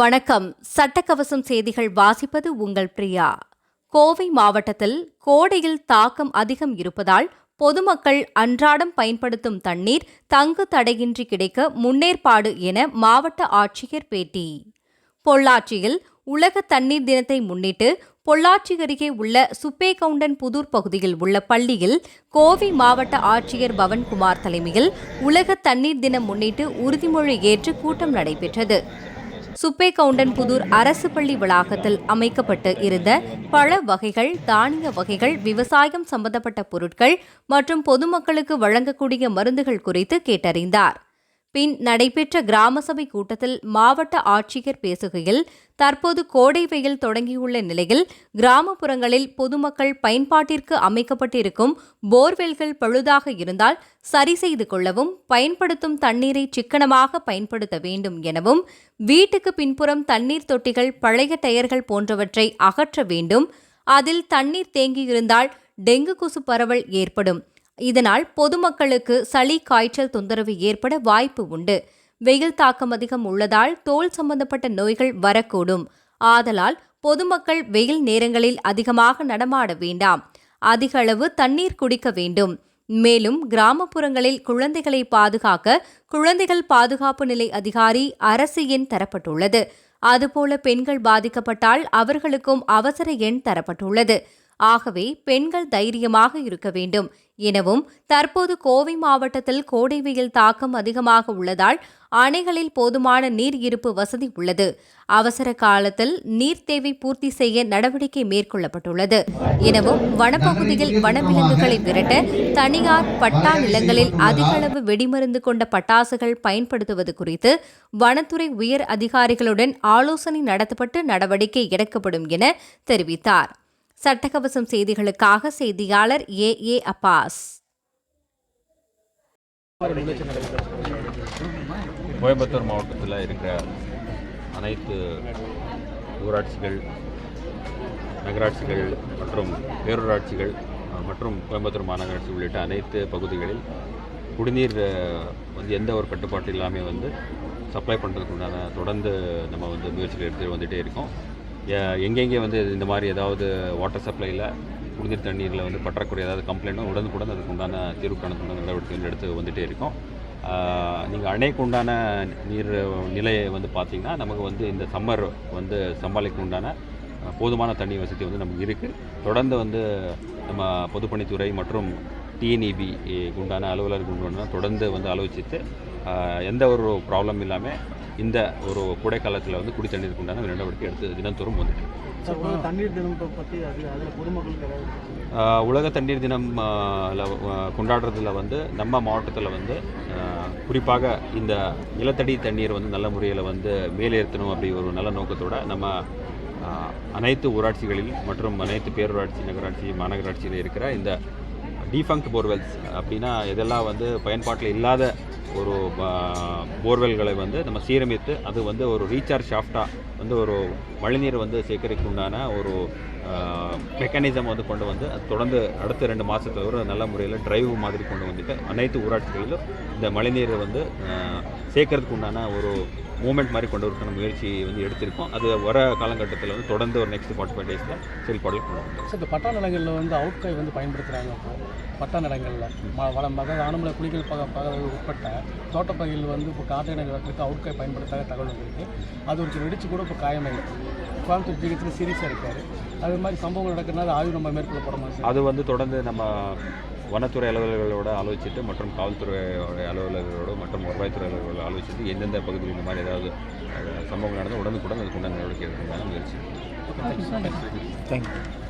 வணக்கம். சட்டக்கவசம் செய்திகள் வாசிப்பது உங்கள் பிரியா. கோவை மாவட்டத்தில் கோடையில் தாக்கம் அதிகம் இருப்பதால் பொதுமக்கள் அன்றாடம் பயன்படுத்தும் தண்ணீர் தங்கு தடையின்றி கிடைக்க முன்னேற்பாடு என மாவட்ட ஆட்சியர் பேட்டி. பொள்ளாச்சியில் உலக தண்ணீர் தினத்தை முன்னிட்டு பொள்ளாச்சி அருகே உள்ள சுப்பேகவுண்டன் புதூர் பகுதியில் உள்ள பள்ளியில் கோவை மாவட்ட ஆட்சியர் பவன்குமார் தலைமையில் உலக தண்ணீர் தினம் முன்னிட்டு உறுதிமொழி ஏற்று கூட்டம் நடைபெற்றது. சுப்பேகவுண்டன் புதூர் அரசு பள்ளி வளாகத்தில் அமைக்கப்பட்டு இருந்த பழ வகைகள் தானிய வகைகள் விவசாயம் சம்பந்தப்பட்ட பொருட்கள் மற்றும் பொதுமக்களுக்கு வழங்கக்கூடிய மருந்துகள் குறித்து கேட்டறிந்தார். பின் நடைபெற்ற கிராம சபை கூட்டத்தில் மாவட்ட ஆட்சியர் பேசுகையில் தற்போது கோடை வெயில் தொடங்கியுள்ள நிலையில் கிராமப்புறங்களில் பொதுமக்கள் பயன்பாட்டிற்கு அமைக்கப்பட்டிருக்கும் போர்வெல்கள் பழுதாக இருந்தால் சரி செய்து கொள்ளவும் பயன்படுத்தும் தண்ணீரை சிக்கனமாக பயன்படுத்த வேண்டும் எனவும் வீட்டுக்கு பின்புறம் தண்ணீர் தொட்டிகள் பழைய டயர்கள் போன்றவற்றை அகற்ற வேண்டும். அதில் தண்ணீர் தேங்கியிருந்தால் டெங்கு கொசு பரவல் ஏற்படும். இதனால் பொதுமக்களுக்கு சளி காய்ச்சல் தொந்தரவு ஏற்பட வாய்ப்பு உண்டு. வெயில் தாக்கம் அதிகம் உள்ளதால் தோல் சம்பந்தப்பட்ட நோய்கள் வரக்கூடும். ஆதலால் பொதுமக்கள் வெயில் நேரங்களில் அதிகமாக நடமாட வேண்டாம். அதிக அளவு தண்ணீர் குடிக்க வேண்டும். மேலும் கிராமப்புறங்களில் குழந்தைகளை பாதுகாக்க குழந்தைகள் பாதுகாப்பு நிலை அதிகாரி அரசு எண் தரப்பட்டுள்ளது. அதுபோல பெண்கள் பாதிக்கப்பட்டால் அவர்களுக்கும் அவசர எண் தரப்பட்டுள்ளது. ஆகவே பெண்கள் தைரியமாக இருக்க வேண்டும். எனவும் தற்போது கோவை மாவட்டத்தில் கோடை வெயில் தாக்கம் அதிகமாக உள்ளதால் அணைகளில் போதுமான நீர் இருப்பு வசதி உள்ளது. அவசர காலத்தில் நீர் தேவை பூர்த்தி செய்ய நடவடிக்கை மேற்கொள்ளப்பட்டுள்ளது. எனவும் வனப்பகுதியில் வனவிலங்குகளை விரட்ட தனியார் பட்டா நிலங்களில் அதிக அளவு வெடிமருந்து கொண்ட பட்டாசுகள் பயன்படுத்துவது குறித்து வனத்துறை உயர் அதிகாரிகளுடன் ஆலோசனை நடத்தப்பட்டு நடவடிக்கை எடுக்கப்படும் என தெரிவித்தார். சட்டக்கவசம் செய்திகளுக்காக செய்தியாளர் ஏ. ஏ. அப்பாஸ். கோயம்புத்தூர் மாவட்டத்தில் இருக்கிற அனைத்து ஊராட்சிகள் நகராட்சிகள் மற்றும் பேரூராட்சிகள் மற்றும் கோயம்புத்தூர் மாநகராட்சி உள்ளிட்ட அனைத்து பகுதிகளில் குடிநீர் வந்து எந்த ஒரு கட்டுப்பாட்டு இல்லாமல் வந்து சப்ளை பண்ணுறதுக்கு உண்டான தொடர்ந்து நம்ம வந்து முயற்சிகள் எடுத்துகிட்டு வந்துகிட்டே இருக்கோம். எங்கெங்கே வந்து இந்த மாதிரி ஏதாவது வாட்டர் சப்ளையில் குடிநீர் தண்ணீரில் வந்து பற்றாக்குறை ஏதாவது கம்ப்ளைண்ட்டும் உடனுக்குடன் அதுக்கு உண்டான தீர்வு நடவடிக்கைகள் எடுத்து வந்துகிட்டே இருக்கோம். நீங்கள் அணைக்கு உண்டான நீர் நிலையை வந்து பார்த்தீங்கன்னா நமக்கு வந்து இந்த சம்மர் வந்து சமாளிக்க உண்டான போதுமான தண்ணி வசதி வந்து நமக்கு இருக்குது தொடர்ந்து வந்து நம்ம பொதுப்பணித்துறை மற்றும் டிஎன்இபி உண்டான அலுவலர்கள் உண்டான தொடர்ந்து வந்து ஆலோசித்து எந்த ஒரு ப்ராப்ளம் இல்லாமல் இந்த ஒரு கோடை காலத்தில் வந்து குடி தண்ணீருக்கு உண்டான நடவடிக்கை எடுத்து தினந்தோறும் வந்துட்டு உலக தண்ணீர் தினம் பற்றி அதில் பொதுமக்களுக்கு உலக தண்ணீர் கொண்டாடுறதுல வந்து நம்ம மாவட்டத்தில் வந்து குறிப்பாக இந்த நிலத்தடி தண்ணீர் வந்து நல்ல முறையில் வந்து மேலேற்றணும் அப்படி ஒரு நல்ல நோக்கத்தோட நம்ம அனைத்து ஊராட்சிகளில் மற்றும் அனைத்து பேரூராட்சி நகராட்சி மாநகராட்சியில் இருக்கிற இந்த டீஃபங்க்ட் போர்வெல்ஸ் அப்படின்னா இதெல்லாம் வந்து பயன்பாட்டில் இல்லாத ஒரு போர்வெல்களை வந்து நம்ம சீரமைத்து அது வந்து ஒரு ரீசார்ஜ் ஷாஃப்டாக வந்து ஒரு மழைநீரை வந்து சேகரிக்க உண்டான ஒரு மெக்கானிசம் வந்து கொண்டு வந்து அது தொடர்ந்து அடுத்த ரெண்டு மாதத்துல ஒரு நல்ல முறையில் டிரைவ் மாதிரி கொண்டு வந்துட்டு அனைத்து ஊராட்சிகளிலும் இந்த மழைநீரை வந்து சேர்க்கறதுக்கு உண்டான ஒரு மூமெண்ட் மாதிரி கொண்டு வரக்கான முயற்சி வந்து எடுத்திருக்கோம். அது வர காலகட்டத்தில் வந்து தொடர்ந்து ஒரு நெக்ஸ்ட் ஃபார்ட்டி ஃபைவ் டேஸில் செயல்பாடில் கொண்டு வந்தோம் சார் இந்த பட்டா நிலங்களில் வந்து அவுட்கை வந்து பயன்படுத்துகிறாங்க இப்போ பட்டா நிலங்களில். ம வளம் அதாவது ஆனமலை குளிகள் பக பகுதி உட்பட்ட தோட்டப்பகுதியில் வந்து இப்போ காட்டு நிலங்களுக்கு அவுட்கை பயன்படுத்தாத தகவல் இருக்குது அது ஒரு வெடிச்சு கூட இப்போ காயமாயிருக்கு. கோயம்புத்தூர் ஜிஹெச்சில் சீரியஸாக இருக்காரு. அது மாதிரி சம்பவங்கள் நடக்கிறதுனால ஆய்வு நம்ம மேற்கொள்ள போகிறோமா சார். அது வந்து தொடர்ந்து நம்ம வனத்துறை அலுவலர்களோட ஆலோசித்து மற்றும் காவல்துறை அலுவலர்களோடு மற்றும் வருவாய்த்துறை அலுவலர்களோட ஆலோசித்து எந்தெந்த பகுதியில் இந்த மாதிரி ஏதாவது சம்பவங்கள் நடந்தால் உடனுக்குடன் அதுக்கு உண்டான நடவடிக்கை எடுக்கிறதுக்கான முயற்சி தேங்க்யூ